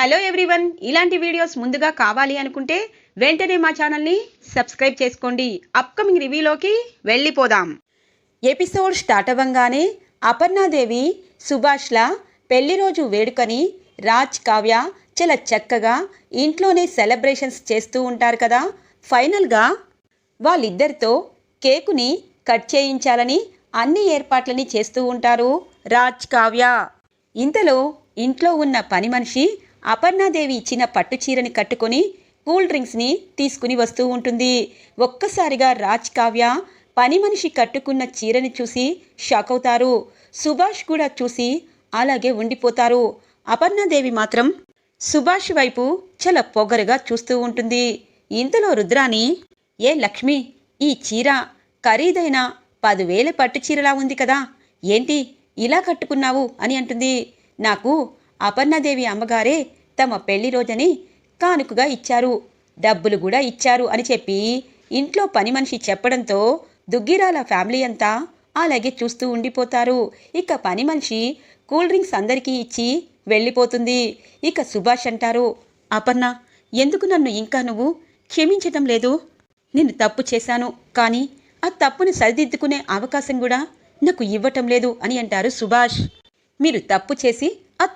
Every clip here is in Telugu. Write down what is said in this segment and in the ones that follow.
హలో ఎవ్రీవన్ ఇలాంటి వీడియోస్ ముందుగా కావాలి అనుకుంటే వెంటనే మా ఛానల్ని సబ్స్క్రైబ్ చేసుకోండి. అప్కమింగ్ రివ్యూలోకి వెళ్ళిపోదాం. ఎపిసోడ్ స్టార్ట్ అవ్వంగానే అపర్ణాదేవి సుభాష్ల పెళ్ళి రోజు వేడుకని రాజ్ కావ్య చాలా చక్కగా ఇంట్లోనే సెలబ్రేషన్స్ చేస్తూ ఉంటారు కదా. ఫైనల్గా వాళ్ళిద్దరితో కేకుని కట్ చేయించాలని అన్ని ఏర్పాట్లని చేస్తూ ఉంటారు రాజ్ కావ్య. ఇంతలో ఇంట్లో ఉన్న పని మనిషి అపర్ణాదేవి ఇచ్చిన పట్టు చీరని కట్టుకొని కూల్ డ్రింక్స్ని తీసుకుని వస్తూ ఉంటుంది. ఒక్కసారిగా రాజ్ కావ్య పని మనిషి కట్టుకున్న చీరని చూసి షాక్ అవుతారు. సుభాష్ కూడా చూసి అలాగే ఉండిపోతారు. అపర్ణాదేవి మాత్రం సుభాష్ వైపు చాలా పొగరుగా చూస్తూ ఉంటుంది. ఇంతలో రుద్రాని ఏ లక్ష్మి ఈ చీర ఖరీదైన పదివేల పట్టు చీరలా ఉంది కదా. ఏంటి ఇలా కట్టుకున్నావు? అని అంటుంది. నాకు అపర్ణాదేవి అమ్మగారే తమ పెళ్ళి రోజని కానుకగా ఇచ్చారు. డబ్బులు కూడా ఇచ్చారు అని చెప్పి ఇంట్లో పని మనిషి చెప్పడంతో దుగ్గిరాల ఫ్యామిలీ అంతా అలాగే చూస్తూ ఉండిపోతారు. ఇక పని మనిషి కూల్ డ్రింక్స్ అందరికీ ఇచ్చి వెళ్ళిపోతుంది. ఇక సుభాష్ అంటారు అపర్ణ ఎందుకు నన్ను ఇంకా నువ్వు క్షమించటం లేదు? నేను తప్పు చేశాను. కానీ ఆ తప్పును సరిదిద్దుకునే అవకాశం కూడా నాకు ఇవ్వటం లేదు అని అంటారు సుభాష్. మీరు తప్పు చేసి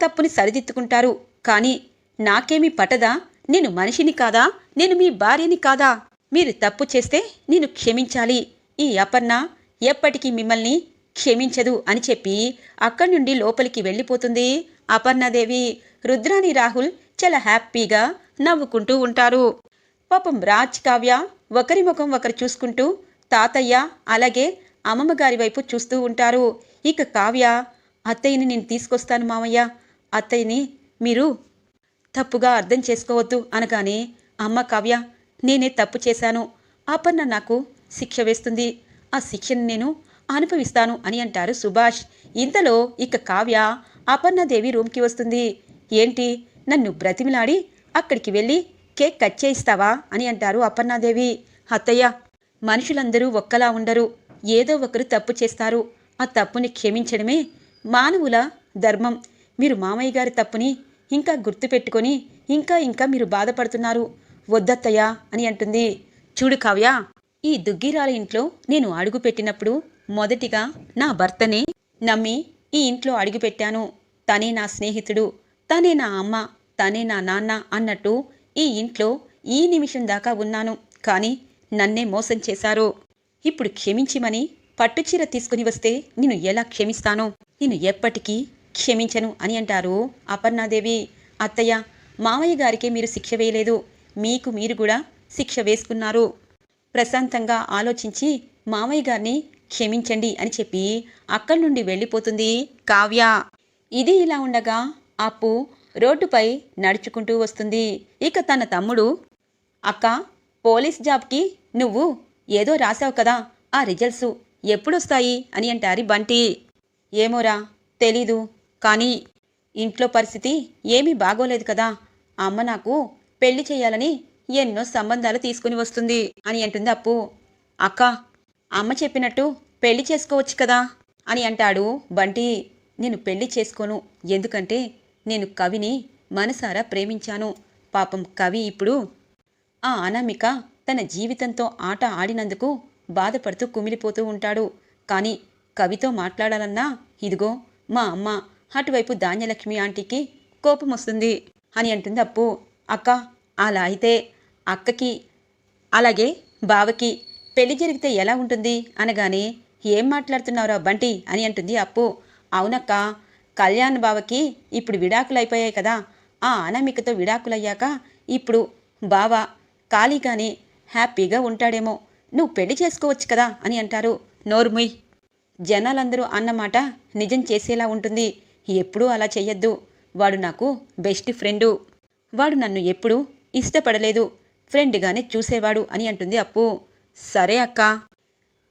తప్పుని సరిదిద్దుకుంటారు. కానీ నాకేమీ పటదా నేను మనిషిని కాదా? నేను మీ భార్యని కాదా? మీరు తప్పు చేస్తే నేను క్షమించాలి. ఈ అపర్ణ ఎప్పటికీ మిమ్మల్ని క్షమించదు అని చెప్పి అక్కడి నుండి లోపలికి వెళ్ళిపోతుంది. అపర్ణదేవి రుద్రాని రాహుల్ చాలా హ్యాపీగా నవ్వుకుంటూ ఉంటారు. పాపం రాజ్ కావ్య ఒకరి ముఖం ఒకరు చూసుకుంటూ తాతయ్య అలాగే అమ్మమ్మ గారి వైపు చూస్తూ ఉంటారు. ఇక కావ్య అత్తయ్యని నేను తీసుకొస్తాను మామయ్య అత్తయ్యని మీరు తప్పుగా అర్థం చేసుకోవద్దు అనగానే అమ్మ కావ్య నేనే తప్పు చేశాను. అపర్ణ నాకు శిక్ష వేస్తుంది. ఆ శిక్షను నేను అనుభవిస్తాను అని అంటారు సుభాష్. ఇంతలో ఇక కావ్య అపర్ణదేవి రూమ్కి వస్తుంది. ఏంటి? నన్ను బ్రతిమిలాడి అక్కడికి వెళ్ళి కేక్ కట్ చేయిస్తావా? అని అంటారు అపర్ణాదేవి. అత్తయ్య మనుషులందరూ ఒక్కలా ఉండరు. ఏదో ఒకరు తప్పు చేస్తారు. ఆ తప్పుని క్షమించడమే మానవుల ధర్మం. మీరు మామయ్య గారి తప్పుని ఇంకా గుర్తుపెట్టుకొని ఇంకా ఇంకా మీరు బాధపడుతున్నారు. వద్దత్తయ్యా అని అంటుంది. చూడు కావ్య ఈ దుగ్గిరాల ఇంట్లో నేను అడుగుపెట్టినప్పుడు మొదటిగా నా భర్తనే నమ్మి ఈ ఇంట్లో అడుగుపెట్టాను తనే నా స్నేహితుడు తనే నా అమ్మ తనే నా నాన్న అన్నట్టు ఈ ఇంట్లో ఈ నిమిషం దాకా ఉన్నాను. కానీ నన్నే మోసం చేశారు. ఇప్పుడు క్షమించిమని పట్టుచీర తీసుకుని వస్తే నేను ఎలా క్షమిస్తాను? నేను ఎప్పటికీ క్షమించను అని అంటారు. అపర్ణాదేవి అత్తయ్య మామయ్య గారికే మీరు శిక్ష వేయలేదు. మీకు మీరు కూడా శిక్ష వేసుకున్నారు. ప్రశాంతంగా ఆలోచించి మామయ్య గారిని క్షమించండి అని చెప్పి అక్కడి నుండి వెళ్ళిపోతుంది కావ్య. ఇది ఇలా ఉండగా అప్పు రోడ్డుపై నడుచుకుంటూ వస్తుంది. ఇక తన తమ్ముడు అక్క పోలీస్ జాబ్కి నువ్వు ఏదో రాసావు కదా ఆ రిజల్ట్స్ ఎప్పుడొస్తాయి అని అంటారు బంటి. ఏమోరా తెలీదు. కానీ ఇంట్లో పరిస్థితి ఏమీ బాగోలేదు కదా. అమ్మ నాకు పెళ్ళి చేయాలని ఎన్నో సంబంధాలు తీసుకుని వస్తుంది అని అంటుంది అప్పు. అక్క అమ్మ చెప్పినట్టు పెళ్ళి చేసుకోవచ్చు కదా అని అంటాడు బంటి. నేను పెళ్ళి చేసుకోను ఎందుకంటే నేను కవిని మనసారా ప్రేమించాను. పాపం కవి ఇప్పుడు ఆ అనామిక తన జీవితంతో ఆట ఆడినందుకు బాధపడుతూ కుమిలిపోతూ ఉంటాడు. కానీ కవితో మాట్లాడాలన్నా ఇదిగో మా అమ్మ అటువైపు ధాన్యలక్ష్మి ఆంటీకి కోపం వస్తుంది. అని అంటుంది అప్పు. అక్క అలా అయితే అక్కకి అలాగే బావకి పెళ్ళి జరిగితే ఎలా ఉంటుంది? అనగానే ఏం మాట్లాడుతున్నావురా బంటి? అని అంటుంది అప్పు. అవునక్క కళ్యాణ్ బావకి ఇప్పుడు విడాకులు అయిపోయాయి కదా. ఆ అనామికతో విడాకులయ్యాక ఇప్పుడు బావ ఖాళీగానే హ్యాపీగా ఉంటాడేమో. నువ్వు పెళ్ళి చేసుకోవచ్చు కదా అని అంటారు నోర్ముయ్. జనాలందరూ అన్నమాట నిజం చేసేలా ఉంటుంది. ఎప్పుడూ అలా చెయ్యొద్దు. వాడు నాకు బెస్ట్ ఫ్రెండు. వాడు నన్ను ఎప్పుడూ ఇష్టపడలేదు. ఫ్రెండ్గానే చూసేవాడు అని అంటుంది అప్పు. సరే అక్క.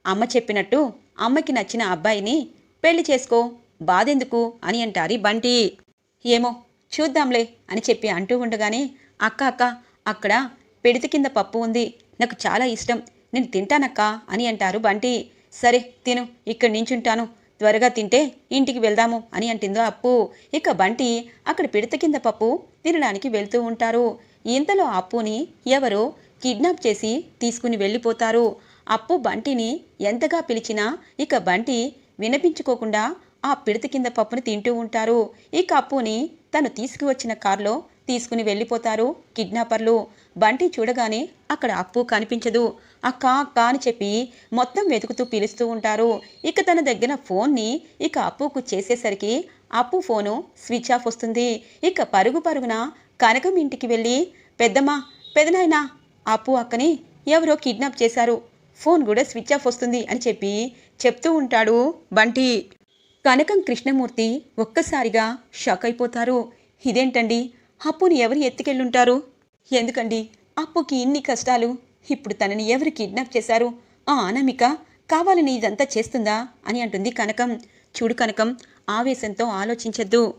అమ్మ చెప్పినట్టు అమ్మకి నచ్చిన అబ్బాయిని పెళ్ళి చేసుకో. బాధెందుకు? అని అంటారు బంటి. ఏమో చూద్దాంలే అని చెప్పి అంటూ ఉండగానే అక్క అక్క అక్కడ పెడితి కింద పప్పు ఉంది. నాకు చాలా ఇష్టం. నేను తింటానక్కా అని అంటారు బంటి. సరే తిను. ఇక్కడి నించుంటాను. త్వరగా తింటే ఇంటికి వెళ్దాము అని అంటుందో అప్పు. ఇక బంటి అక్కడ పిడత కింద పప్పు తినడానికి వెళ్తూ ఉంటారు. ఇంతలో అప్పుని ఎవరో కిడ్నాప్ చేసి తీసుకుని వెళ్ళిపోతారు. అప్పు బంటిని ఎంతగా పిలిచినా ఇక బంటి వినిపించుకోకుండా ఆ పిడత కింద పప్పుని తింటూ ఉంటారు. ఇక అప్పుని తను తీసుకువచ్చిన కారులో తీసుకుని వెళ్ళిపోతారు కిడ్నాపర్లు. బంటి చూడగానే అక్కడ అప్పు కనిపించదు. అక్క అక్క అని చెప్పి మొత్తం వెతుకుతూ పిలుస్తూ ఉంటారు. ఇక తన దగ్గర ఫోన్ని ఇక అప్పుకు చేసేసరికి అప్పు ఫోను స్విచ్ ఆఫ్ వస్తుంది. ఇక పరుగు పరుగున కనకం ఇంటికి వెళ్ళి పెద్దమ్మ పెదనాయనా అప్పు అక్కని ఎవరో కిడ్నాప్ చేశారు. ఫోన్ కూడా స్విచ్ ఆఫ్ వస్తుంది అని చెప్పి చెప్తూ ఉంటాడు బంటి. కనకం కృష్ణమూర్తి ఒక్కసారిగా షాక్ అయిపోతారు. ఇదేంటండి? అప్పుని ఎవరు ఎత్తుకెళ్ళుంటారు? ఎందుకండి? అప్పుకి ఇన్ని కష్టాలు? ఇప్పుడు తనని ఎవరు కిడ్నాప్ చేశారు? ఆ అనామిక కావాలని ఇదంతా చేస్తుందా? అని అంటుంది కనకం. చూడు కనకం ఆవేశంతో ఆలోచించద్దు.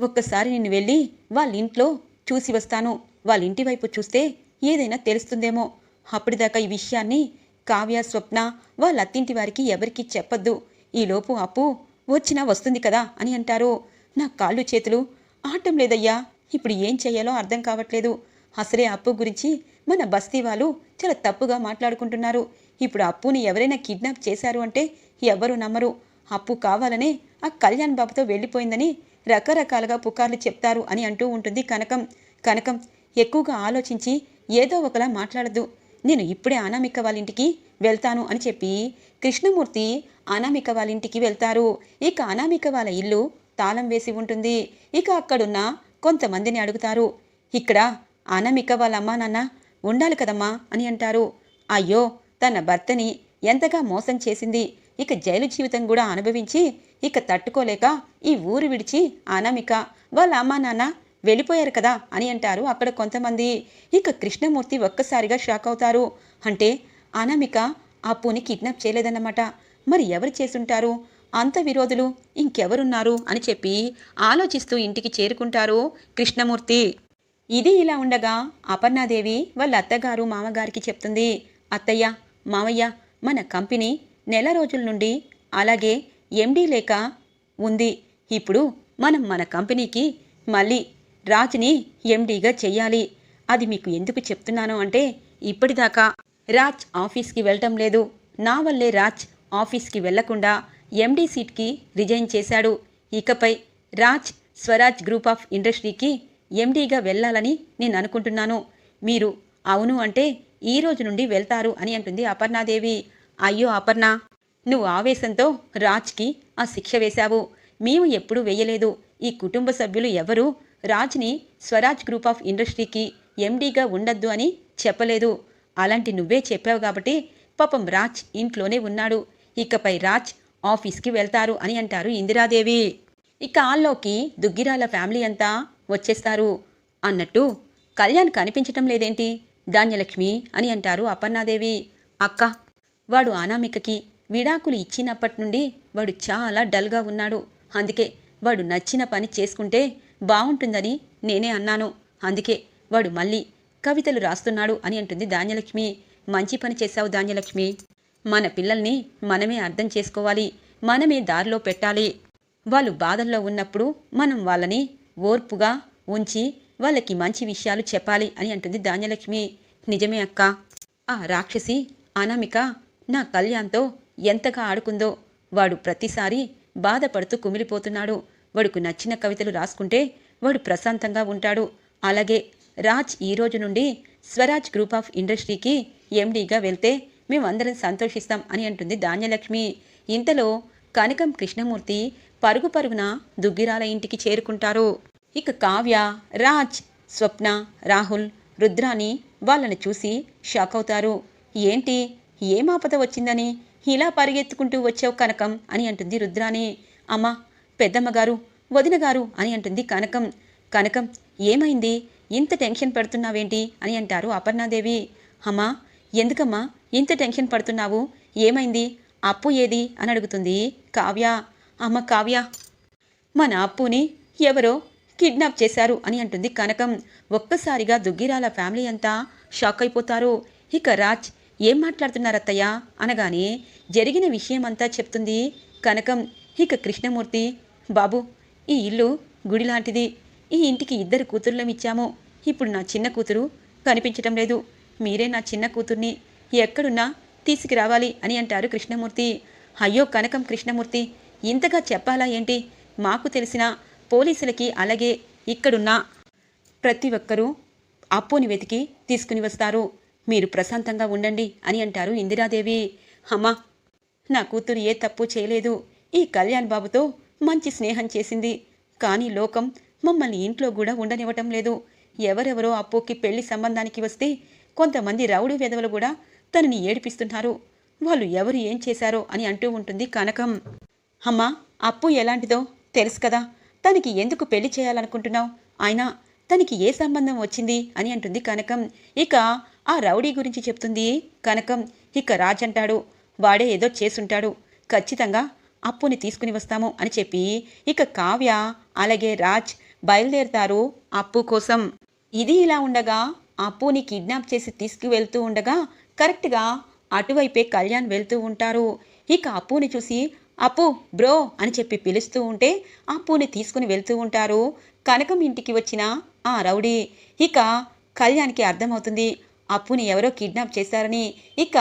ఒక్కసారి నేను వెళ్ళి వాళ్ళ ఇంట్లో చూసి వస్తాను. వాళ్ళ ఇంటి వైపు చూస్తే ఏదైనా తెలుస్తుందేమో. అప్పటిదాకా ఈ విషయాన్ని కావ్య స్వప్న వాళ్ళ అత్తింటి వారికి ఎవరికీ చెప్పొద్దు. ఈలోపు అప్పు వచ్చినా వస్తుంది కదా అని అంటారు. నా కాళ్ళు చేతులు ఆటం లేదయ్యా. ఇప్పుడు ఏం చేయాలో అర్థం కావట్లేదు. అసలే అప్పు గురించి మన బస్తీ వాళ్ళు చాలా తప్పుగా మాట్లాడుకుంటున్నారు. ఇప్పుడు అప్పుని ఎవరైనా కిడ్నాప్ చేశారు అంటే ఎవరు నమ్మరు. అప్పు కావాలనే ఆ కళ్యాణ్ బాబుతో వెళ్ళిపోయిందని రకరకాలుగా పుకార్లు చెప్తారు అని అంటూ ఉంటుంది కనకం. కనకం ఎక్కువగా ఆలోచించి ఏదో ఒకలా మాట్లాడద్దు నేను ఇప్పుడే అనామిక వాళ్ళ ఇంటికి వెళ్తాను అని చెప్పి కృష్ణమూర్తి అనామిక వాళ్ళ ఇంటికి వెళ్తారు. ఇక అనామిక వాళ్ళ ఇల్లు తాళం వేసి ఉంటుంది. ఇక అక్కడున్న కొంతమందిని అడుగుతారు. ఇక్కడ అనామిక వాళ్ళ అమ్మా నాన్న ఉండాలి కదమ్మా అని అంటారు. అయ్యో తన భర్తని ఎంతగా మోసం చేసింది. ఇక జైలు జీవితం కూడా అనుభవించి ఇక తట్టుకోలేక ఈ ఊరు విడిచి అనామిక వాళ్ళ అమ్మా నాన్న వెళ్ళిపోయారు కదా అని అంటారు అక్కడ కొంతమంది. ఇక కృష్ణమూర్తి ఒక్కసారిగా షాక్ అవుతారు. అంటే అనామిక అప్పుని కిడ్నాప్ చేయలేదన్నమాట. మరి ఎవరు చేసుంటారు అంత విరోధులు ఇంకెవరున్నారు అని చెప్పి ఆలోచిస్తూ ఇంటికి చేరుకుంటారు కృష్ణమూర్తి. ఇది ఇలా ఉండగా అపర్ణాదేవి వాళ్ళ అత్తగారు మామగారికి చెప్తుంది అత్తయ్య మామయ్య మన కంపెనీ నెల రోజుల నుండి అలాగే ఎండీ లేక ఉంది. ఇప్పుడు మనం మన కంపెనీకి మళ్ళీ రాజ్ని ఎండీగా చెయ్యాలి. అది మీకు ఎందుకు చెప్తున్నాను అంటే ఇప్పటిదాకా రాజ్ ఆఫీస్కి వెళ్ళటం లేదు. నా వల్లే రాజ్ ఆఫీస్కి వెళ్ళకుండా ఎండీ సీట్కి రిజైన్ చేశాడు. ఇకపై రాజ్ స్వరాజ్ గ్రూప్ ఆఫ్ ఇండస్ట్రీకి ఎండీగా వెళ్ళాలని నేను అనుకుంటున్నాను మీరు అవును అంటే ఈ రోజు నుండి వెళ్తారు అని అంటుంది అపర్ణాదేవి. అయ్యో అపర్ణ నువ్వు ఆవేశంతో రాజ్కి ఆ శిక్ష వేశావు. మేము ఎప్పుడూ వేయలేదు. ఈ కుటుంబ సభ్యులు ఎవరూ రాజ్ని స్వరాజ్ గ్రూప్ ఆఫ్ ఇండస్ట్రీకి ఎండీగా ఉండద్దు అని చెప్పలేదు. అలాంటి నువ్వే చెప్పావు కాబట్టి పాపం రాజ్ ఇంట్లోనే ఉన్నాడు. ఇకపై రాజ్ ఆఫీస్కి వెళ్తారు అని అంటారు ఇందిరాదేవి. ఇక ఆల్లోకి దుగ్గిరాల ఫ్యామిలీ అంతా వచ్చేస్తారు అన్నట్టు కళ్యాణ్ కనిపించటం లేదేంటి? ధాన్యలక్ష్మి అని అంటారు అపర్ణాదేవి. అక్క వాడు అనామికకి విడాకులు ఇచ్చినప్పటి నుండి వాడు చాలా డల్గా ఉన్నాడు. అందుకే వాడు నచ్చిన పని చేసుకుంటే బాగుంటుందని నేనే అన్నాను. అందుకే వాడు మళ్ళీ కవితలు రాస్తున్నాడు అని అంటుంది ధాన్యలక్ష్మి. మంచి పని చేశావు ధాన్యలక్ష్మి. మన పిల్లల్ని మనమే అర్థం చేసుకోవాలి. మనమే దారిలో పెట్టాలి. వాళ్ళు బాధల్లో ఉన్నప్పుడు మనం వాళ్ళని ఓర్పుగా ఉంచి వాళ్ళకి మంచి విషయాలు చెప్పాలి అని అంటుంది ధాన్యలక్ష్మి. నిజమే అక్క. ఆ రాక్షసి అనామిక నా కళ్యాణ్తో ఎంతగా ఆడుకుందో. వాడు ప్రతిసారి బాధపడుతూ కుమిలిపోతున్నాడు. వాడుకు నచ్చిన కవితలు రాసుకుంటే వాడు ప్రశాంతంగా ఉంటాడు. అలాగే రాజ్ ఈ రోజు నుండి స్వరాజ్ గ్రూప్ ఆఫ్ ఇండస్ట్రీకి ఎండీగా వెళ్తే మేమందరం సంతోషిస్తాం అని అంటుంది ధాన్యలక్ష్మి. ఇంతలో కనకం కృష్ణమూర్తి పరుగు పరుగున దుగ్గిరాల ఇంటికి చేరుకుంటారు. ఇక కావ్య రాజ్ స్వప్న రాహుల్ రుద్రాని వాళ్ళని చూసి షాక్ అవుతారు. ఏంటి? ఏం ఆపద వచ్చిందని? ఇలా పరిగెత్తుకుంటూ వచ్చావు కనకం అని అంటుంది రుద్రాని అమ్మా పెద్దమ్మగారు వదినగారు అని అంటుంది కనకం. కనకం ఏమైంది? ఇంత టెన్షన్ పడుతున్నావేంటి? అని అంటారు అపర్ణాదేవి. అమ్మా ఎందుకమ్మా ఇంత టెన్షన్ పడుతున్నావు? ఏమైంది? అప్పు ఏది? అని అడుగుతుంది కావ్య. అమ్మ కావ్య మన అప్పుని ఎవరో కిడ్నాప్ చేశారు అని అంటుంది కనకం. ఒక్కసారిగా దుగ్గిరాల ఫ్యామిలీ అంతా షాక్ అయిపోతారు. ఇక రాజ్ ఏం మాట్లాడుతున్నారత్తయ్య అనగానే జరిగిన విషయమంతా చెప్తుంది కనకం. ఇక కృష్ణమూర్తి బాబు ఈ ఇల్లు గుడి లాంటిది ఈ ఇంటికి ఇద్దరు కూతుర్లం ఇచ్చాము. ఇప్పుడు నా చిన్న కూతురు కనిపించటం లేదు. మీరే నా చిన్న కూతుర్ని ఎక్కడున్నా తీసుకురావాలి అని అంటారు కృష్ణమూర్తి. అయ్యో కనకం కృష్ణమూర్తి ఇంతగా చెప్పాలా ఏంటి? మాకు తెలిసిన పోలీసులకి అలాగే ఇక్కడున్న ప్రతి ఒక్కరూ అప్పుని వెతికి తీసుకుని వస్తారు. మీరు ప్రశాంతంగా ఉండండి అని అంటారు ఇందిరాదేవి. అమ్మా నా కూతురు ఏ తప్పు చేయలేదు. ఈ కళ్యాణ్ బాబుతో మంచి స్నేహం చేసింది. కానీ లోకం మమ్మల్ని ఇంట్లో కూడా ఉండనివ్వటం లేదు. ఎవరెవరో అప్పుకి పెళ్ళి సంబంధానికి వస్తే కొంతమంది రౌడీ వెధవలు కూడా తనని ఏడిపిస్తున్నారు. వాళ్ళు ఎవరు ఏం చేశారో అని అంటూ ఉంటుంది కనకం. అమ్మా అప్పు ఎలాంటిదో తెలుసు కదా. తనకి ఎందుకు పెళ్ళి చేయాలనుకుంటున్నావు? అయినా తనకి ఏ సంబంధం వచ్చింది అని అంటుంది కనకం. ఇక ఆ రౌడీ గురించి చెప్తుంది కనకం. ఇక రాజ్ అంటాడు వాడే ఏదో చేసుంటాడు. ఖచ్చితంగా అప్పుని తీసుకుని వస్తాము అని చెప్పి ఇక కావ్య అలాగే రాజ్ బయలుదేరుతారు అప్పు కోసం. ఇది ఇలా ఉండగా అప్పుని కిడ్నాప్ చేసి తీసుకువెళ్తూ ఉండగా కరెక్ట్గా అటువైపే కళ్యాణ్ వెళ్తూ ఉంటారు. ఇక అప్పుని చూసి అప్పు బ్రో అని చెప్పి పిలుస్తూ ఉంటే అప్పుని తీసుకుని వెళ్తూ ఉంటారు. కనకం ఇంటికి వచ్చిన ఆ రౌడీ. ఇక కళ్యాణ్కి అర్థమవుతుంది. అప్పుని ఎవరో కిడ్నాప్ చేశారని. ఇక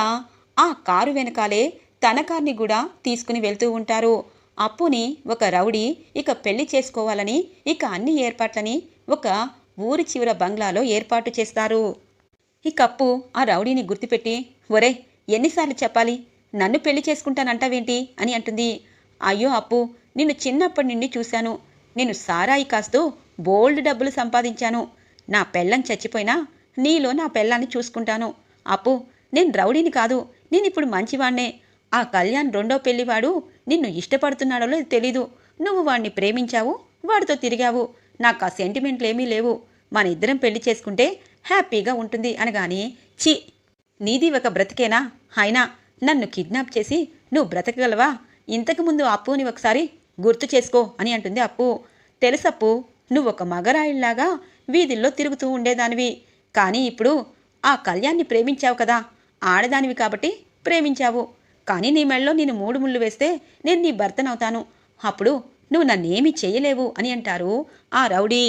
ఆ కారు వెనకాలే తన కార్ని కూడా తీసుకుని వెళ్తూ ఉంటారు. అప్పుని ఒక రౌడీ ఇక పెళ్ళి చేసుకోవాలని ఇక అన్ని ఏర్పాట్లని ఒక ఊరి చివర బంగ్లాలో ఏర్పాటు చేస్తారు. ఇక అప్పు ఆ రౌడీని గుర్తుపెట్టి ఒరే ఎన్నిసార్లు చెప్పాలి? నన్ను పెళ్ళి చేసుకుంటానంటావేంటి? అని అంటుంది. అయ్యో అప్పు నిన్ను చిన్నప్పటి నుండి చూశాను. నేను సారాయి కాస్తూ బోల్డ్ డబ్బులు సంపాదించాను. నా పెళ్ళం చచ్చిపోయినా నీలో నా పెళ్ళాన్ని చూసుకుంటాను. అప్పు నేను రౌడీని కాదు నేను ఇప్పుడు మంచివాణ్ణే. ఆ కళ్యాణ్ రెండో పెళ్ళివాడు నిన్ను ఇష్టపడుతున్నాడో లేదో తెలీదు. నువ్వు వాణ్ణి ప్రేమించావు వాడితో తిరిగావు. నాకు ఆ సెంటిమెంట్లేమీ లేవు. మన ఇద్దరం పెళ్ళి చేసుకుంటే హ్యాపీగా ఉంటుంది అనగాని చి నీది ఒక బ్రతికేనా? అయినా నన్ను కిడ్నాప్ చేసి నువ్వు బ్రతకగలవా? ఇంతకుముందు అప్పుని ఒకసారి గుర్తు చేసుకో అని అంటుంది అప్పు. తెలుసప్పు నువ్వు ఒక మగరాయిల్లాగా వీధుల్లో తిరుగుతూ ఉండేదానివి. కానీ ఇప్పుడు ఆ కళ్యాణ్ని ప్రేమించావు కదా. ఆడదానివి కాబట్టి ప్రేమించావు. కానీ నీ మెళ్ళలో నేను మూడు ముళ్ళు వేస్తే నేను నీ భర్తనవుతాను. అప్పుడు నువ్వు నన్నేమీ చేయలేవు అని అంటారు ఆ రౌడీ.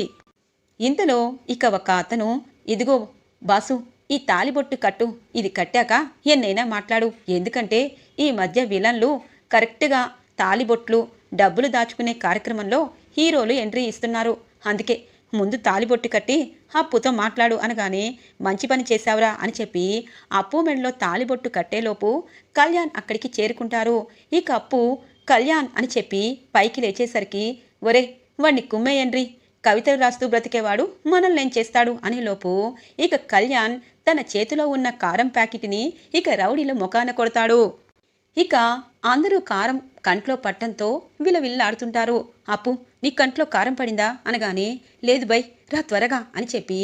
ఇంతలో ఇక ఒక అతను ఇదిగో బాసు ఈ తాలిబొట్టు కట్టు ఇది కట్టాక ఎన్నైనా మాట్లాడు. ఎందుకంటే ఈ మధ్య విలన్లు కరెక్ట్గా తాలిబొట్లు డబ్బులు దాచుకునే కార్యక్రమంలో హీరోలు ఎంట్రీ ఇస్తున్నారు. అందుకే ముందు తాలిబొట్టు కట్టి అప్పుతో మాట్లాడు అనగానే మంచి పని చేశావురా అని చెప్పి అప్పు మెడలో తాలిబొట్టు కట్టేలోపు కళ్యాణ్ అక్కడికి చేరుకుంటారు. ఇక అప్పు కళ్యాణ్ అని చెప్పి పైకి లేచేసరికి ఒరే వాణ్ణి కుమ్మేయండ్రి కవితలు రాస్తూ బ్రతికేవాడు మనల్ని ఏం చేస్తాడు అనేలోపు ఇక కళ్యాణ్ తన చేతిలో ఉన్న కారం ప్యాకెట్ని ఇక రౌడీలో ముఖాన కొడతాడు. ఇక అందరూ కారం కంట్లో పట్టంతో విలవిల్లాడుతుంటారు. అప్పు నీ కంట్లో కారం పడిందా? అనగానే లేదు బై రా త్వరగా అని చెప్పి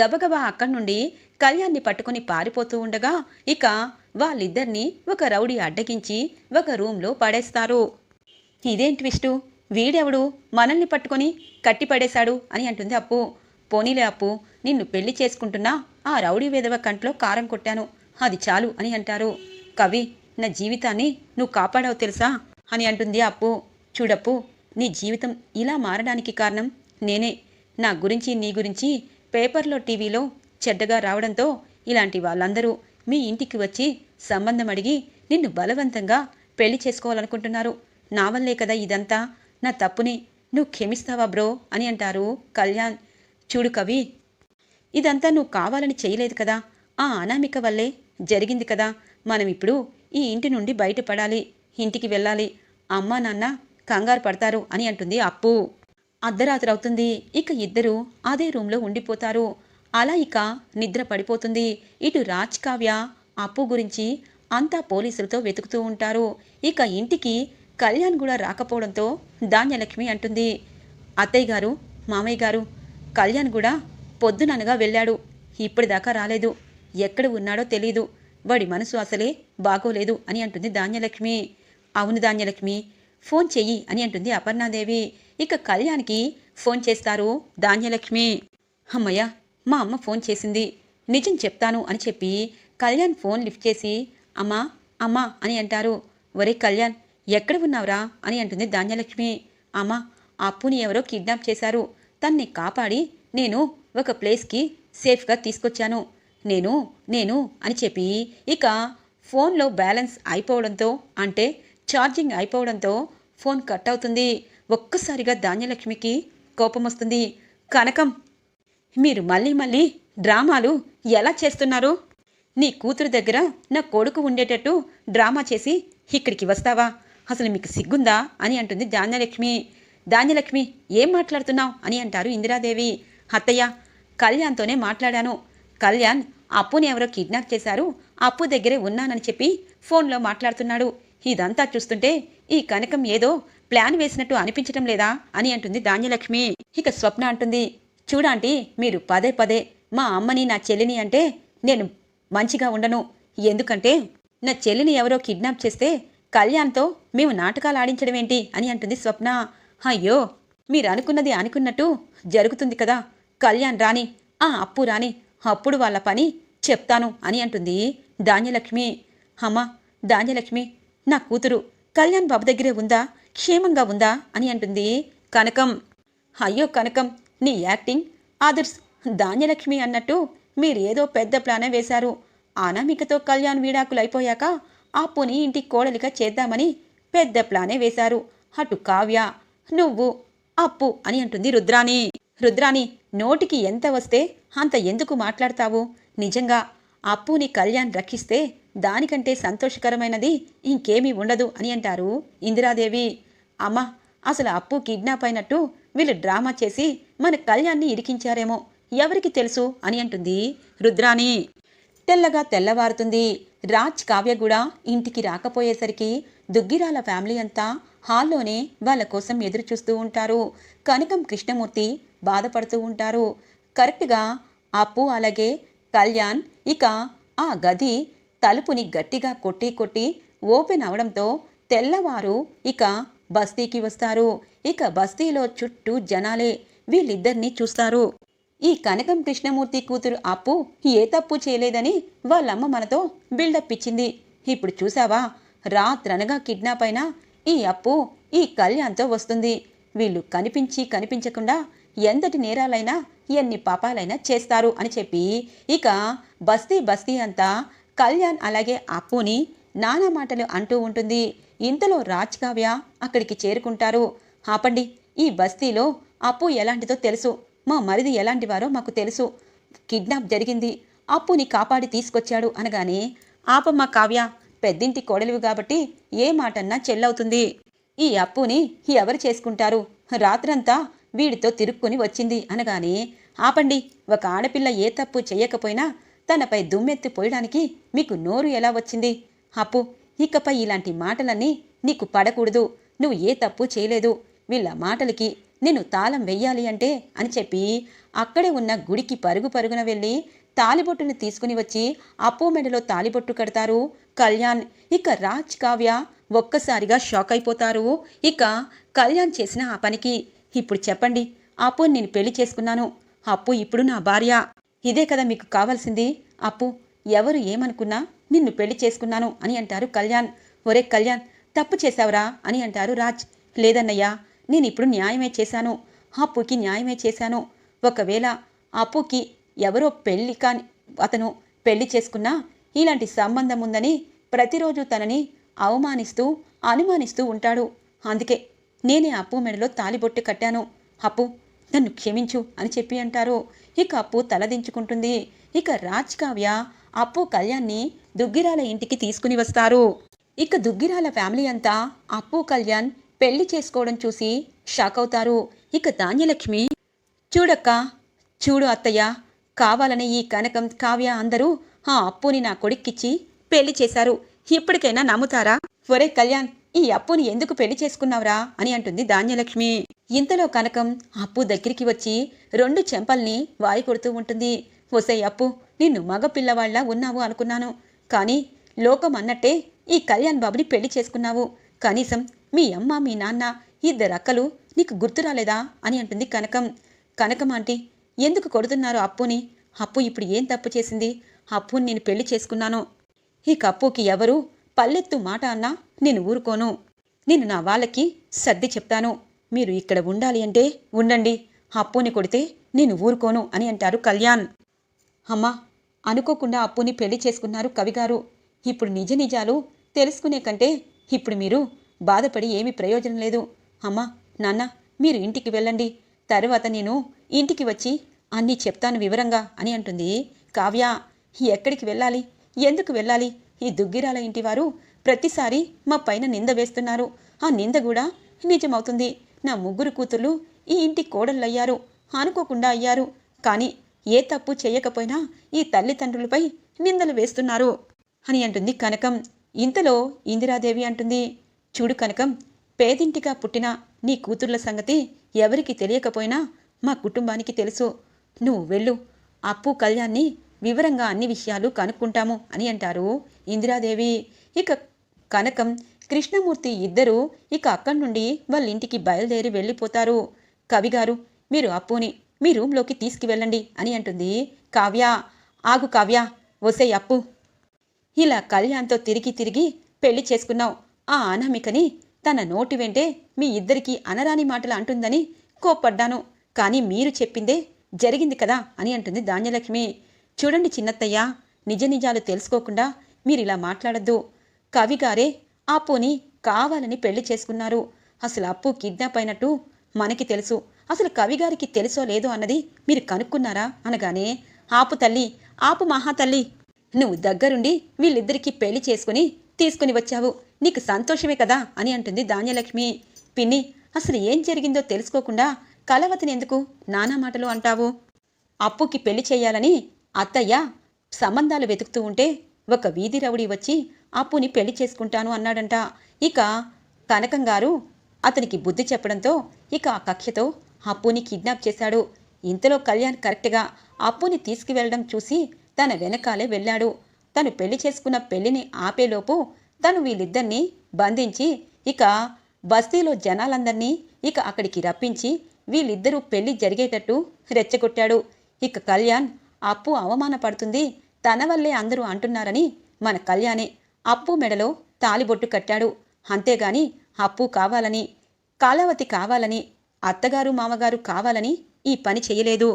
గబగబా అక్కడి నుండి కళ్యాణ్ని పట్టుకుని పారిపోతూ ఉండగా ఇక వాళ్ళిద్దరినీ ఒక రౌడీ అడ్డగించి ఒక రూమ్లో పడేస్తారు. ఇదేం ట్విస్టు వీడెవడు? మనల్ని పట్టుకొని కట్టి పడేశాడు అని అంటుంది అప్పు. పోనీలే అప్పు నిన్ను పెళ్ళి చేసుకుంటున్నా ఆ రౌడీ వేదవ కంట్లో కారం కొట్టాను. అది చాలు అని అంటారు. కవి నా జీవితాన్ని నువ్వు కాపాడావు తెలుసా అని అంటుంది అప్పు. చూడప్పు నీ జీవితం ఇలా మారడానికి కారణం నేనే. నా గురించి నీ గురించి పేపర్లో టీవీలో చెడ్డగా రావడంతో ఇలాంటి వాళ్ళందరూ మీ ఇంటికి వచ్చి సంబంధం అడిగి నిన్ను బలవంతంగా పెళ్ళి చేసుకోవాలనుకుంటున్నారు. నా వల్లే కదా ఇదంతా? నా తప్పుని నువ్వు క్షమిస్తావా బ్రో? అని అంటారు కళ్యాణ్. చూడు కవి ఇదంతా నువ్వు కావాలని చేయలేదు కదా. ఆ అనామిక వల్లే జరిగింది కదా. మనం ఇప్పుడు ఈ ఇంటి నుండి బయటపడాలి ఇంటికి వెళ్ళాలి. అమ్మా నాన్న కంగారు పడతారు అని అంటుంది అప్పు. అర్ధరాత్రి అవుతుంది. ఇక ఇద్దరు అదే రూమ్లో ఉండిపోతారు. అలా ఇక నిద్ర పడిపోతుంది. ఇటు రాజ్ కావ్య అప్పు గురించి అంతా పోలీసులతో వెతుకుతూ ఉంటారు. ఇక ఇంటికి కళ్యాణ్ కూడా రాకపోవడంతో ధాన్యలక్ష్మి అంటుంది. అత్తయ్య గారు మామయ్య గారు కళ్యాణ్ కూడా పొద్దుననగా వెళ్ళాడు. ఇప్పటిదాకా రాలేదు. ఎక్కడ ఉన్నాడో తెలీదు. వాడి మనసు అసలే బాగోలేదు అని అంటుంది ధాన్యలక్ష్మి. అవును ధాన్యలక్ష్మి ఫోన్ చెయ్యి అని అంటుంది అపర్ణాదేవి. ఇక కళ్యాణ్కి ఫోన్ చేస్తారు ధాన్యలక్ష్మి. అమ్మయ్య మా అమ్మ ఫోన్ చేసింది. నిజం చెప్తాను అని చెప్పి కళ్యాణ్ ఫోన్ లిఫ్ట్ చేసి అమ్మా అమ్మా అని అంటారు. ఒరే కళ్యాణ్ ఎక్కడ ఉన్నావురా అని అంటుంది ధాన్యలక్ష్మి. అమ్మా అప్పుని ఎవరో కిడ్నాప్ చేశారు. తన్ని కాపాడి నేను ఒక ప్లేస్కి సేఫ్గా తీసుకొచ్చాను. నేను నేను అని చెప్పి ఇక ఫోన్లో బ్యాలెన్స్ అయిపోవడంతో అంటే ఛార్జింగ్ అయిపోవడంతో ఫోన్ కట్ అవుతుంది. ఒక్కసారిగా ధాన్యలక్ష్మికి కోపం వస్తుంది. కనకం మీరు మళ్ళీ మళ్ళీ డ్రామాలు ఎలా చేస్తున్నారు? నీ కూతురు దగ్గర నా కొడుకు ఉండేటట్టు డ్రామా చేసి ఇక్కడికి వస్తావా? అసలు మీకు సిగ్గుందా అని అంటుంది ధాన్యలక్ష్మి. ధాన్యలక్ష్మి ఏం మాట్లాడుతున్నావు అని అంటారు ఇందిరాదేవి. అత్తయ్య కళ్యాణ్తోనే మాట్లాడాను. కళ్యాణ్ అప్పుని ఎవరో కిడ్నాప్ చేశారు. అప్పు దగ్గరే ఉన్నానని చెప్పి ఫోన్లో మాట్లాడుతున్నాడు. ఇదంతా చూస్తుంటే ఈ కనకం ఏదో ప్లాన్ వేసినట్టు అనిపించటం లేదా అని అంటుంది ధాన్యలక్ష్మి. ఇక స్వప్న అంటుంది చూడాంటి మీరు పదే పదే మా అమ్మని నా చెల్లిని అంటే నేను మంచిగా ఉండను. ఎందుకంటే నా చెల్లిని ఎవరో కిడ్నాప్ చేస్తే కళ్యాణ్తో మేము నాటకాలు ఆడించడం ఏంటి అని అంటుంది స్వప్న. అయ్యో మీరు అనుకున్నది అనుకున్నట్టు జరుగుతుంది కదా. కళ్యాణ్ రాని ఆ అప్పు రాని అప్పుడు వాళ్ళ పని చెప్తాను అని అంటుంది ధాన్యలక్ష్మి. అమ్మా ధాన్యలక్ష్మి నా కూతురు కళ్యాణ్ బాబు దగ్గరే ఉందా? క్షేమంగా ఉందా? అని అంటుంది కనకం. అయ్యో కనకం నీ యాక్టింగ్ ఆదర్శ్ ధాన్యలక్ష్మి అన్నట్టు మీరేదో పెద్ద ప్లానే వేశారు. అనామికతో కళ్యాణ్ వీడాకులు అయిపోయాక అప్పుని ఇంటి కోడలిగా చేద్దామని పెద్ద ప్లానే వేశారు. అటు కావ్య నువ్వు అప్పు అని అంటుంది రుద్రాణి. రుద్రాణి నోటికి ఎంత వస్తే అంత ఎందుకు మాట్లాడతావు? నిజంగా అప్పుని కళ్యాణ్ రక్షిస్తే దానికంటే సంతోషకరమైనది ఇంకేమీ ఉండదు అని అంటారు ఇందిరాదేవి. అమ్మ అసలు అప్పు కిడ్నాప్ అయినట్టు వీళ్ళు డ్రామా చేసి మన కళ్యాణ్ని ఇరికించారేమో ఎవరికి తెలుసు? అని అంటుంది రుద్రాణి. తెల్లగా తెల్లవారుతుంది. రాజ్ కావ్య కూడా ఇంటికి రాకపోయేసరికి దుగ్గిరాల ఫ్యామిలీ అంతా హాల్లోనే వాళ్ళ కోసం ఎదురు చూస్తూ ఉంటారు. కనకం కృష్ణమూర్తి బాధపడుతూ ఉంటారు. కరెక్ట్గా అప్పు అలాగే కళ్యాణ్ ఇక ఆ గది తలుపుని గట్టిగా కొట్టి కొట్టి ఓపెన్ అవడంతో తెల్లవారు ఇక బస్తీకి వస్తారు. ఇక బస్తీలో చుట్టూ జనాలే వీళ్ళిద్దరినీ చూస్తారు. ఈ కనకం కృష్ణమూర్తి కూతురు అప్పు ఏ తప్పు చేయలేదని వాళ్ళమ్మ మనతో బిల్డప్ ఇచ్చింది. ఇప్పుడు చూసావా? రాత్రనగా కిడ్నాప్ అయినా ఈ అప్పు ఈ కళ్యాణ్తో వస్తుంది. వీళ్ళు కనిపించి కనిపించకుండా ఎంతటి నేరాలైనా ఎన్ని పాపాలైనా చేస్తారు అని చెప్పి ఇక బస్తీ బస్తీ అంతా కళ్యాణ్ అలాగే అప్పుని నానా మాటలు అంటూ ఉంటుంది. ఇంతలో రాజ్ కావ్య అక్కడికి చేరుకుంటారు. ఆపండి ఈ బస్తీలో అప్పు ఎలాంటిదో తెలుసు. మా మరిది ఎలాంటివారో మాకు తెలుసు. కిడ్నాప్ జరిగింది. అప్పుని కాపాడి తీసుకొచ్చాడు అనగానే ఆపమ్మ కావ్య పెద్దింటి కోడలివి కాబట్టి ఏ మాటన్నా చెల్లవుతుంది. ఈ అప్పుని ఎవరు చేసుకుంటారు? రాత్రంతా వీడితో తిరుక్కుని వచ్చింది అనగానే ఆపండి ఒక ఆడపిల్ల ఏ తప్పు చేయకపోయినా తనపై దుమ్మెత్తి పోయడానికి మీకు నోరు ఎలా వచ్చింది? అప్పు ఇకపై ఇలాంటి మాటలన్నీ నీకు పడకూడదు. నువ్వు ఏ తప్పు చేయలేదు. వీళ్ళ మాటలకి నేను తాళం వెయ్యాలి అంటే అని చెప్పి అక్కడే ఉన్న గుడికి పరుగు పరుగున వెళ్ళి తాలిబొట్టును తీసుకుని వచ్చి అప్పు మెడలో తాలిబొట్టు కడతారు. కళ్యాణ్ ఇక రాజ్ కావ్య ఒక్కసారిగా షాక్ అయిపోతారు. ఇక కళ్యాణ్ చేసిన ఆ పనికి ఇప్పుడు చెప్పండి అప్పు నేను పెళ్ళి చేసుకున్నాను. అప్పు ఇప్పుడు నా భార్య. ఇదే కదా మీకు కావాల్సింది. అప్పు ఎవరు ఏమనుకున్నా నిన్ను పెళ్ళి చేసుకున్నాను అని అంటారు కళ్యాణ్. ఒరే కళ్యాణ్ తప్పు చేశావురా అని అంటారు రాజ్. లేదన్నయ్యా నేను ఇప్పుడు న్యాయమే చేశాను. అప్పుకి న్యాయమే చేశాను. ఒకవేళ అప్పుకి ఎవరో పెళ్ళి కాని అతను పెళ్ళి చేసుకున్నా ఇలాంటి సంబంధం ఉందని ప్రతిరోజు తనని అవమానిస్తూ అనుమానిస్తూ ఉంటాడు. అందుకే నేనే అప్పు మెడలో తాలిబొట్టు కట్టాను. అప్పు నన్ను క్షమించు అని చెప్పి అంటారు. ఇక అప్పు తలదించుకుంటుంది. ఇక రాజ్ కావ్య అప్పు కళ్యాణ్ని దుగ్గిరాల ఇంటికి తీసుకుని వస్తారు. ఇక దుగ్గిరాల ఫ్యామిలీ అంతా అప్పు కళ్యాణ్ పెళ్ళి చేసుకోవడం చూసి షాక్ అవుతారు. ఇక ధాన్యలక్ష్మి చూడక్క చూడు అత్తయ్య కావాలని ఈ కనకం కావ్య అందరూ ఆ అప్పుని నా కొడుక్కిచ్చి పెళ్ళి చేశారు. ఇప్పటికైనా నమ్ముతారా? ఒరే కళ్యాణ్ ఈ అప్పుని ఎందుకు పెళ్ళి చేసుకున్నావురా? అని అంటుంది ధాన్యలక్ష్మి. ఇంతలో కనకం అప్పు దగ్గరికి వచ్చి రెండు చెంపల్ని వాయి కొడుతూ ఉంటుంది. ఒసై అప్పు నిన్ను మగ పిల్లవాళ్ళా ఉన్నావు అనుకున్నాను. కానీ లోకం అన్నట్టే ఈ కళ్యాణ్ బాబుని పెళ్ళి చేసుకున్నావు. కనీసం మీ అమ్మ మీ నాన్న ఇద్దరు అక్కలు నీకు గుర్తు రాలేదా అని అంటుంది కనకం. కనకం ఆంటీ ఎందుకు కొడుతున్నారు అప్పుని? అప్పు ఇప్పుడు ఏం తప్పు చేసింది? అప్పుని నేను పెళ్ళి చేసుకున్నాను. ఈ కప్పుకి ఎవరు పల్లెత్తు మాట అన్నా నేను ఊరుకోను. నేను నా వాళ్ళకి సర్ది చెప్తాను. మీరు ఇక్కడ ఉండాలి అంటే ఉండండి. అప్పుని కొడితే నేను ఊరుకోను అని అంటారు కళ్యాణ్. అమ్మా అనుకోకుండా అప్పుని పెళ్ళి చేసుకున్నారు కవిగారు. ఇప్పుడు నిజ నిజాలు తెలుసుకునే కంటే ఇప్పుడు మీరు బాధపడి ఏమీ ప్రయోజనం లేదు. అమ్మా నాన్న మీరు ఇంటికి వెళ్ళండి. తర్వాత నేను ఇంటికి వచ్చి అన్నీ చెప్తాను వివరంగా అని అంటుంది. కావ్య ఎక్కడికి వెళ్ళాలి? ఎందుకు వెళ్ళాలి? ఈ దుగ్గిరాల ఇంటివారు ప్రతిసారి మా పైన నింద వేస్తున్నారు. ఆ నింద కూడా నిజమవుతుంది. నా ముగ్గురు కూతుర్లు ఈ ఇంటి కోడళ్ళయ్యారు అనుకోకుండా అయ్యారు. కానీ ఏ తప్పు చేయకపోయినా ఈ తల్లిదండ్రులపై నిందలు వేస్తున్నారు అని అంటుంది కనకం. ఇంతలో ఇందిరాదేవి అంటుంది చూడు కనకం పేదింటిగా పుట్టిన నీ కూతుర్ల సంగతి ఎవరికి తెలియకపోయినా మా కుటుంబానికి తెలుసు. నువ్వు వెళ్ళు అప్పు కళ్యాణ్ని వివరంగా అన్ని విషయాలు కనుక్కుంటాము అని అంటారు ఇందిరాదేవి. ఇక కనకం కృష్ణమూర్తి ఇద్దరూ ఇక అక్కడి నుండి వాళ్ళ ఇంటికి బయలుదేరి వెళ్ళిపోతారు. కవిగారు మీరు అప్పుని మీ రూంలోకి తీసుకువెళ్ళండి అని అంటుంది కావ్య. ఆగు కావ్య వసే అప్పు. ఇలా కళ్యాణ్తో తిరిగి తిరిగి పెళ్ళి చేసుకున్నావు. ఆ అనామికని తన నోటి వెంటే మీ ఇద్దరికీ అనరాని మాటలు అంటుందని కోప్పడ్డాను. కానీ మీరు చెప్పిందే జరిగింది కదా అని అంటుంది ధాన్యలక్ష్మి. చూడండి చిన్నత్తయ్య నిజ నిజాలు తెలుసుకోకుండా మీరు ఇలా మాట్లాడద్దు. కవిగారే అప్పుని కావాలని పెళ్ళి చేసుకున్నారు. అసలు అప్పు కిడ్నాప్ అయినట్టు మనకి తెలుసు. అసలు కవిగారికి తెలుసో లేదో అన్నది మీరు కనుక్కున్నారా అనగానే ఆపు తల్లి ఆపు మహా తల్లి నువ్వు దగ్గరుండి వీళ్ళిద్దరికీ పెళ్ళి చేసుకుని తీసుకుని వచ్చావు. నీకు సంతోషమే కదా అని అంటుంది ధాన్యలక్ష్మి. పిన్ని అసలు ఏం జరిగిందో తెలుసుకోకుండా కలవతిని ఎందుకు నానా మాటలు అంటావు? అప్పుకి పెళ్ళి చేయాలని అత్తయ్య సంబంధాలు వెతుకుతూ ఉంటే ఒక వీధి రౌడీ వచ్చి అప్పుని పెళ్ళి చేసుకుంటాను అన్నాడంట. ఇక కనకం గారు అతనికి బుద్ధి చెప్పడంతో ఇక ఆ కక్షతో అప్పుని కిడ్నాప్ చేశాడు. ఇంతలో కళ్యాణ్ కరెక్ట్గా అప్పుని తీసుకువెళ్ళడం చూసి తన వెనకాలే వెళ్ళాడు. తను పెళ్ళి చేసుకున్న పెళ్ళిని ఆపేలోపు తను వీళ్ళిద్దరినీ బంధించి ఇక బస్తీలో జనాలందరినీ ఇక అక్కడికి రప్పించి వీళ్ళిద్దరూ పెళ్ళి జరిగేటట్టు రెచ్చగొట్టాడు. ఇక కళ్యాణ్ అప్పు అవమానపడుతుంది. తన వల్లే అందరూ అంటున్నారని మన కళ్యాణే అప్పు మెడలో తాలిబొట్టు కట్టాడు. అంతేగాని అప్పు కావాలని కాలావతి కావాలని అత్తగారు మామగారు కావాలని ఈ పని చేయలేదు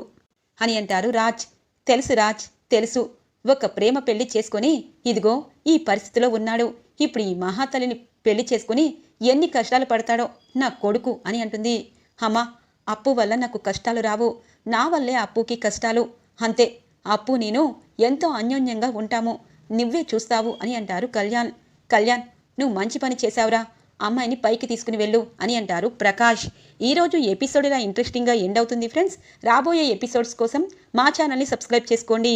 అని అంటారు రాజ్. తెలుసు రాజ్ తెలుసు. ఒక ప్రేమ పెళ్ళి చేసుకొని ఇదిగో ఈ పరిస్థితిలో ఉన్నాడు. ఇప్పుడు ఈ మహాతల్లిని పెళ్ళి చేసుకుని ఎన్ని కష్టాలు పడతాడో నా కొడుకు అని అంటుంది. అమ్మా అప్పు వల్ల నాకు కష్టాలు రావు. నా వల్లే అప్పుకి కష్టాలు. అంతే అప్పు నేను ఎంతో అన్యోన్యంగా ఉంటాము. నువ్వే చూస్తావు అని అంటారు కళ్యాణ్. కళ్యాణ్ నువ్వు మంచి పని చేశావురా. అమ్మాయిని పైకి తీసుకుని వెళ్ళు అని అంటారు ప్రకాష్. ఈరోజు ఎపిసోడ్ ఇలా ఇంట్రెస్టింగ్గా ఎండ్ అవుతుంది ఫ్రెండ్స్. రాబోయే ఎపిసోడ్స్ కోసం మా ఛానల్ని సబ్స్క్రైబ్ చేసుకోండి.